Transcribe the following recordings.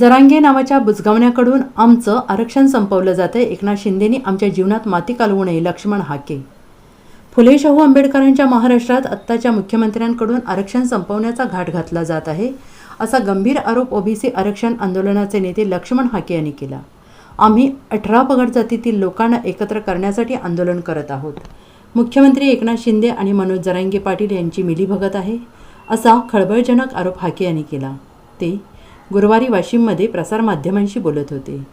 जरांगे नावाच्या बुजगावण्याकडून आमचं आरक्षण संपवलं जातंय. एकनाथ शिंदेनी आमच्या जीवनात माती कालवू नये लक्ष्मण हाके. फुले शाहू आंबेडकरांच्या महाराष्ट्रात आत्ताच्या मुख्यमंत्र्यांकडून आरक्षण संपवण्याचा घाट घातला जात आहे असा गंभीर आरोप ओबीसी आरक्षण आंदोलनाचे नेते लक्ष्मण हाके यांनी केला. आम्ही अठरा पगड जातीतील लोकांना एकत्र करण्यासाठी आंदोलन करत आहोत. मुख्यमंत्री एकनाथ शिंदे आणि मनोज जरांगे पाटील यांची मिलीभगत आहे असा खळबळजनक आरोप हाके यांनी केला. ते गुरुवारी वाशिममध्ये प्रसारमाध्यमांशी बोलत होते.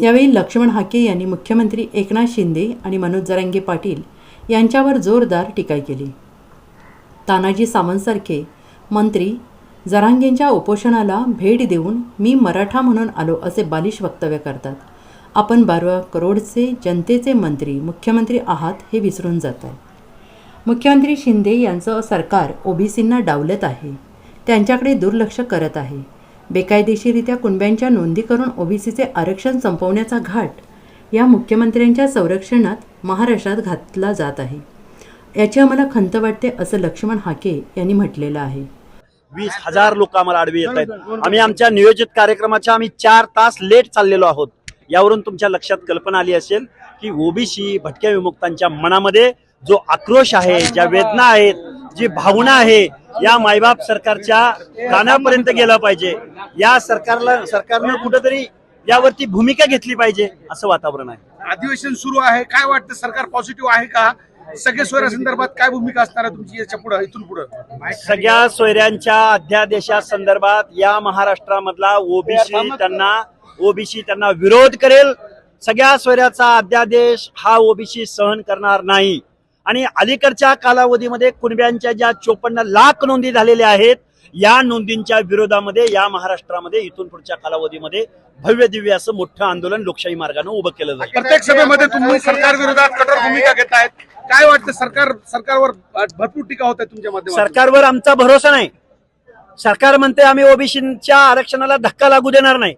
यावेळी लक्ष्मण हाके यांनी मुख्यमंत्री एकनाथ शिंदे आणि मनोज जरांगे पाटील यांच्यावर जोरदार टीका केली. तानाजी सावंतसारखे मंत्री जरांगेंच्या उपोषणाला भेट देऊन मी मराठा म्हणून आलो असे बालिश वक्तव्य करतात. आपण बारा करोडचे जनतेचे मंत्री मुख्यमंत्री आहात हे विसरून जात. आहे मुख्यमंत्री शिंदे यांचं सरकार ओबीसींना डावलत आहे. त्यांच्याकडे दुर्लक्ष करत आहे. बेकायदेशीरित्या कुणब्यांच्या नोंदी करून ओबीसीचे आरक्षण संपवण्याचा घाट या मुख्यमंत्र्यांच्या संरक्षणात महाराष्ट्रात घातला जात आहे. याची आम्हाला खंत वाटते असं लक्ष्मण हाके यांनी म्हटलेलं आहे. वीस हजार लोक आम्हाला आडवी येत आहेत. आम्ही आमच्या नियोजित कार्यक्रमाच्या आम्ही चार तास लेट चाललेलो आहोत. यावरून तुमच्या लक्षात कल्पना आली असेल की ओबीसी भटक्या विमुक्तांच्या मनामध्ये जो आक्रोश आहे ज्या वेदना आहेत जी भावना आहे या मायबाप सरकारच्या कानापर्यंत गेला पाहिजे. या सरकारला सरकारनं कुठंतरी यावरती भूमिका घेतली पाहिजे असं वातावरण आहे. अधिवेशन सुरू आहे. काय वाटतं? सरकार पॉझिटिव्ह आहे का? सगळे सोयऱ्या संदर्भात काय भूमिका असणार आहे तुमची याच्यापुढे इथून पुढे? सगळ्या सोयऱ्यांच्या अध्यादेशा संदर्भात या महाराष्ट्रामधला ओबीसी त्यांना ओबीसी त्यांना विरोध करेल. सगळ्या सोयऱ्याचा अध्यादेश हा ओबीसी सहन करणार नाही. आणि अलीकडच्या कालावधीमध्ये कुणब्यांच्या ज्या चोपन्न लाख नोंदी झालेल्या आहेत या नोंदींच्या विरोधामध्ये या महाराष्ट्रामध्ये इथून पुढच्या कालावधीमध्ये भव्य दिव्य असं मोठं आंदोलन लोकशाही मार्गाने उभं केलं जाईल. प्रत्येक सभेमध्ये तुम्ही सरकार विरोधात कठोर भूमिका घेत आहेत. काय वाटतं सरकार सरकारवर भरपूर टीका होत आहे तुमच्या सरकारवर आमचा भरोसा नाही. सरकार म्हणते आम्ही ओबीसीच्या आरक्षणाला धक्का लागू देणार नाही.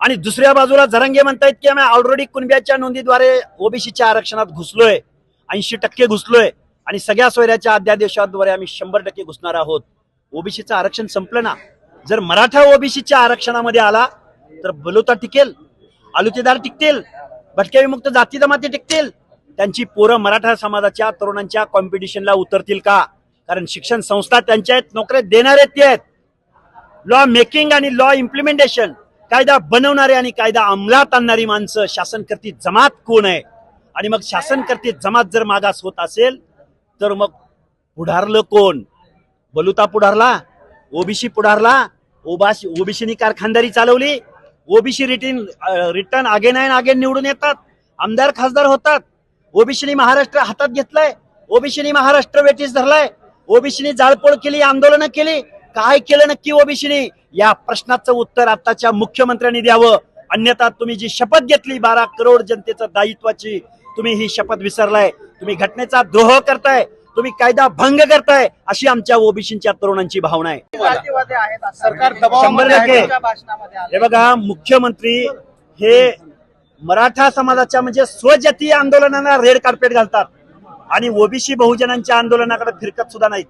आणि दुसऱ्या बाजूला जरंगे म्हणतायत की आम्ही ऑलरेडी कुणब्याच्या नोंदीद्वारे ओबीसीच्या आरक्षणात घुसलोय. ऐंशी टक्के घुसलोय आणि सगळ्या सोयऱ्याच्या अध्यादेशाद्वारे आम्ही शंभर टक्के घुसणार आहोत. ओबीसीचं आरक्षण संपलं ना? जर मराठा ओबीसीच्या आरक्षणामध्ये आला तर बलुता टिकेल आलुतेदार टिकतील भटक्या विमुक्त जाती जमाती टिकतील. त्यांची पोरं मराठा समाजाच्या तरुणांच्या कॉम्पिटिशनला उतरतील का? कारण शिक्षण संस्था त्यांच्या आहेत नोकऱ्या देणारे ते आहेत. लॉ मेकिंग आणि लॉ इम्प्लिमेंटेशन कायदा बनवणारे आणि कायदा अंमलात आणणारी माणसं शासनकर्ती जमात कोण आहे? आणि मग शासनकर्ते जमात जर मागास होत असेल तर मग पुढारलं कोण? बलुता पुढारला ओबीसी पुढारला ओबासी ओबीसीनी कारखानदारी चालवली ओबीसी रिटर्न रिटर्न आगे नाईन आगे निवडून येतात आमदार खासदार होतात. ओबीसीनी महाराष्ट्र हातात घेतलाय ओबीसीनी महाराष्ट्र वेटीस धरलाय ओबीसीनी जाळपोळ केली आंदोलनं केली काय केलं नक्की ओबीसीनी? या प्रश्नाचं उत्तर आताच्या मुख्यमंत्र्यांनी द्यावं. अन्यथा तुम्ही जी शपथ घेतली बारा करोड जनतेचं दायित्वाची तुम्ही ही शपथ विसरलाय. तुम्ही घटनेचा द्रोह करताय. तुम्ही कायदा भंग करताय अशी आमच्या ओबीसीच्या तरुणांची भावना आहे. सरकार शंभर टक्के? हे बघा मुख्यमंत्री हे मराठा समाजाच्या म्हणजे स्वजातीय आंदोलनाला रेड कार्पेट घालतात. आणि ओबीसी बहुजनांच्या आंदोलनाकडे फिरकत सुद्धा नाहीत.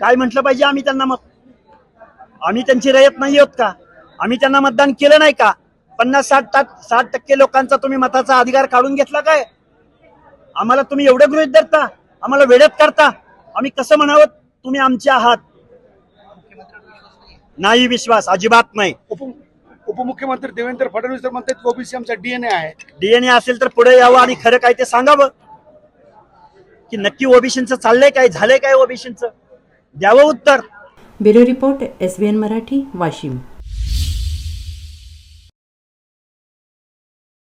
काय म्हटलं पाहिजे आम्ही त्यांना मग? आम्ही त्यांची रयत नाही आहोत का? आम्ही त्यांना मतदान केलं नाही का? पन्नास साठ साठ टक्के लोकांचा तुम्ही मताचा अधिकार काढून घेतला काय? आम्हाला तुम्ही एवढं गृहित धरता आम्हाला वेळेत करता आम्ही कसं म्हणावं? तुम्ही आमचे आहात. नाही विश्वास अजिबात नाही. उप उपमुख्यमंत्री देवेंद्र फडणवीस तर म्हणतात ओबीसी आमचा डीएनए आहे. डीएनए असेल तर पुढे यावं आणि खरं काय ते सांगावं. की नक्की ओबीसीचं चाललंय काय झालंय काय ओबीसीचं? द्यावं उत्तर. Bureau report S B N Marathi Washim.